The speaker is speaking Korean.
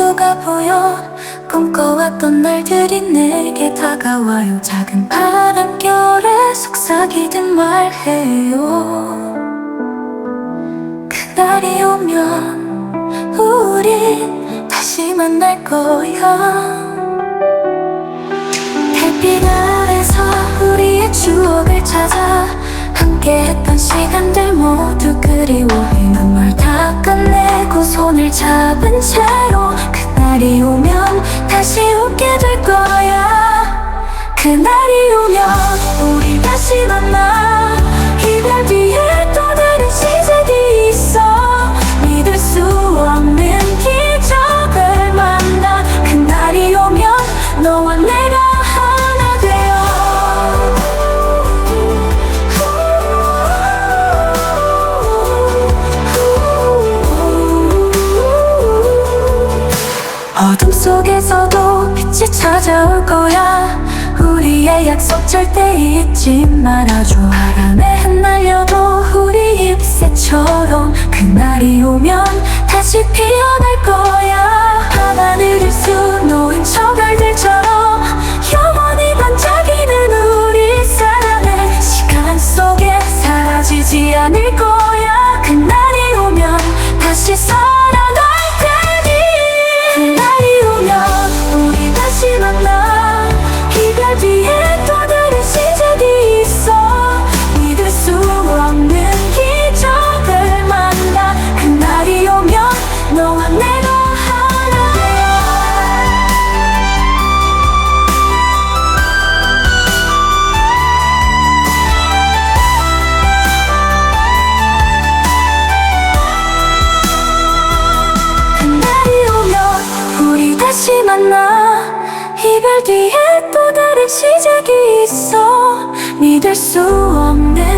미소가 보여 꿈꿔왔던 날들이 내게 다가와요. 작은 바람결에 속삭이듯 말해요. 그날이 오면 우리 다시 만날 거야. 햇빛 아래서 우리의 추억을 찾아 함께했던 시간들 모두 그리워해 눈 물 닦아내고 손을 잡은 채로 그날이 오면 다시 웃게 될 거야. 그날이 오면 우리 다시 만나 속에서도 빛이 찾아올 거야. 우리의 약속 절대 잊지 말아줘. 바람에 흩날려도 우리 잎새처럼 그날이 오면 다시 피어날 거야 다시 만나. 이별 뒤에 또 다른 시작이 있어. 믿을 수 없는